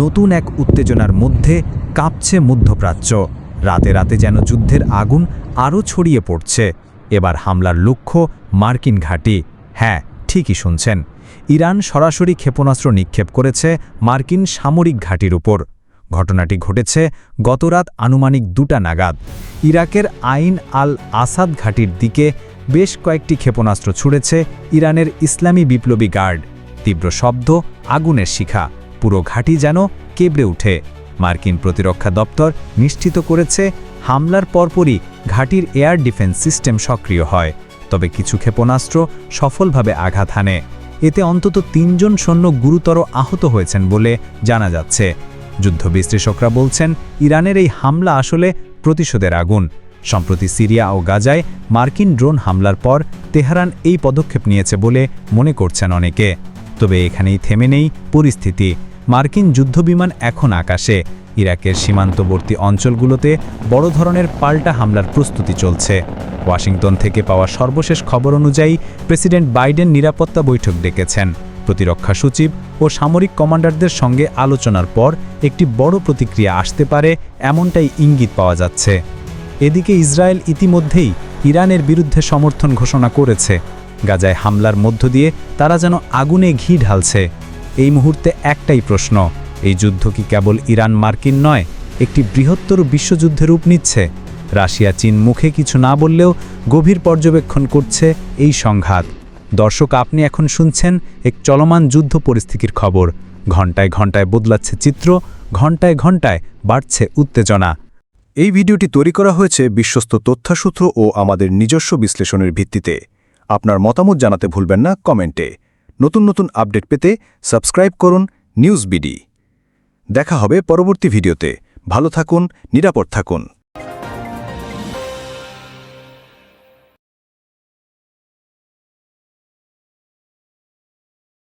নতুন এক উত্তেজনার মধ্যে কাঁপছে মধ্যপ্রাচ্য। রাতে রাতে যেন যুদ্ধের আগুন আরও ছড়িয়ে পড়ছে। এবার হামলার লক্ষ্য মার্কিন ঘাঁটি। হ্যাঁ ঠিকই শুনছেন। ইরান সরাসরি ক্ষেপণাস্ত্র নিক্ষেপ করেছে মার্কিন সামরিক ঘাঁটির উপর। ঘটনাটি ঘটেছে গতরাত আনুমানিক দুটা নাগাদ। ইরাকের আইন আল আসাদ ঘাঁটির দিকে বেশ কয়েকটি ক্ষেপণাস্ত্র ছুড়েছে ইরানের ইসলামী বিপ্লবী গার্ড। তীব্র শব্দ, আগুনের শিখা। পুরো ঘাঁটি যেন কেবড়ে উঠে মার্কিন প্রতিরক্ষা দপ্তর নিশ্চিত করেছে, হামলার পরপরই ঘাঁটির এয়ার ডিফেন্স সিস্টেম সক্রিয় হয়, তবে কিছু ক্ষেপণাস্ত্র সফলভাবে আঘাত হানে। এতে অন্তত তিনজন সৈন্য গুরুতর আহত হয়েছেন বলে জানা যাচ্ছে। যুদ্ধ বিশ্লেষকরা বলছেন, ইরানের এই হামলা আসলে প্রতিশোধের আগুন। সম্প্রতি সিরিয়া ও গাজায় মার্কিন ড্রোন হামলার পর তেহরান এই পদক্ষেপ নিয়েছে বলে মনে করছেন অনেকে। তবে এখানেই থেমে নেই পরিস্থিতি। মার্কিন যুদ্ধবিমান এখন আকাশে। ইরাকের সীমান্তবর্তী অঞ্চলগুলোতে বড় ধরনের পাল্টা হামলার প্রস্তুতি চলছে। ওয়াশিংটন থেকে পাওয়া সর্বশেষ খবর অনুযায়ী প্রেসিডেন্ট বাইডেন নিরাপত্তা বৈঠক ডেকেছেন। প্রতিরক্ষা সচিব ও সামরিক কমান্ডারদের সঙ্গে আলোচনার পর একটি বড় প্রতিক্রিয়া আসতে পারে এমনটাই ইঙ্গিত পাওয়া যাচ্ছে। এদিকে ইসরায়েল ইতিমধ্যেই ইরানের বিরুদ্ধে সমর্থন ঘোষণা করেছে। গাজায় হামলার মধ্য দিয়ে তারা যেন আগুনে ঘি ঢালছে। এই মুহূর্তে একটাই প্রশ্ন, এই যুদ্ধ কি কেবল ইরান মার্কিন নয়, একটি বৃহত্তর বিশ্বযুদ্ধের রূপ নিচ্ছে? রাশিয়া, চীন মুখে কিছু না বললেও গভীর পর্যবেক্ষণ করছে এই সংঘাত। দর্শক, আপনি এখন শুনছেন এক চলমান যুদ্ধ পরিস্থিতির খবর। ঘণ্টায় ঘণ্টায় বদলাচ্ছে চিত্র ঘণ্টায় ঘণ্টায় বাড়ছে উত্তেজনা। এই ভিডিওটি তৈরি করা হয়েছে বিশ্বস্ত তথ্যসূত্র ও আমাদের নিজস্ব বিশ্লেষণের ভিত্তিতে। আপনার মতামত জানাতে ভুলবেন না কমেন্টে। নতুন নতুন আপডেট পেতে সাবস্ক্রাইব করুন নিউজ বিডি। দেখা হবে পরবর্তী ভিডিওতে। ভালো থাকুন, নিরাপদ থাকুন।